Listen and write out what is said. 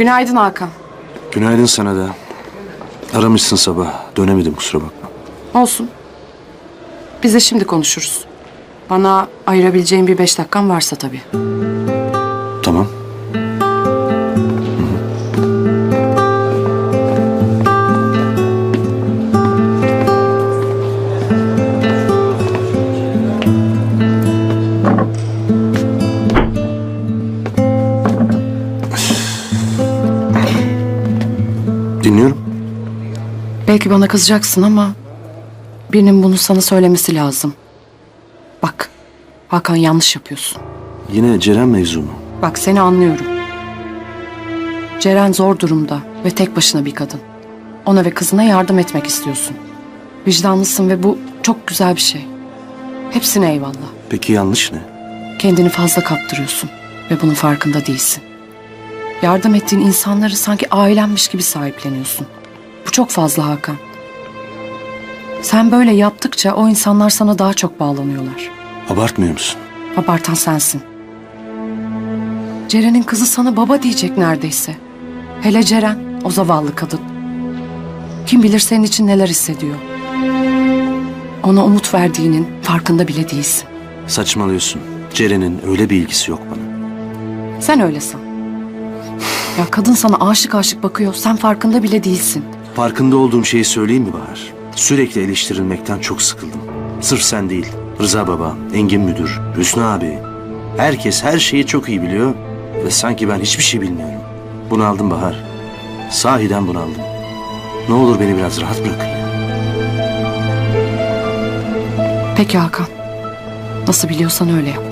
Günaydın Hakan. Günaydın sana da. Aramışsın sabah. Dönemedim kusura bakma. Olsun. Biz de şimdi konuşuruz. Bana ayırabileceğin bir beş dakikan varsa tabii. Tamam. Dinliyorum. Belki bana kızacaksın ama birinin bunu sana söylemesi lazım. Bak, Hakan yanlış yapıyorsun. Yine Ceren mevzu mu? Bak seni anlıyorum. Ceren zor durumda ve tek başına bir kadın. Ona ve kızına yardım etmek istiyorsun. Vicdanlısın ve bu çok güzel bir şey. Hepsine eyvallah. Peki yanlış ne? Kendini fazla kaptırıyorsun ve bunun farkında değilsin. Yardım ettiğin insanları sanki ailenmiş gibi sahipleniyorsun. Bu çok fazla Hakan. Sen böyle yaptıkça o insanlar sana daha çok bağlanıyorlar. Abartmıyor musun? Abartan sensin. Ceren'in kızı sana baba diyecek neredeyse. Hele Ceren, o zavallı kadın. Kim bilir senin için neler hissediyor. Ona umut verdiğinin farkında bile değilsin. Saçmalıyorsun. Ceren'in öyle bir ilgisi yok bana. Sen öyle san. Ya kadın sana aşık aşık bakıyor, sen farkında bile değilsin. Farkında olduğum şeyi söyleyeyim mi Bahar? Sürekli eleştirilmekten çok sıkıldım. Sırf sen değil. Rıza baba, Engin müdür, Hüsnü abi. Herkes her şeyi çok iyi biliyor ve sanki ben hiçbir şey bilmiyorum. Bunu aldım Bahar. Sahiden bunu aldım. Ne olur beni biraz rahat bırakın. Peki Hakan. Nasıl biliyorsan öyle yap.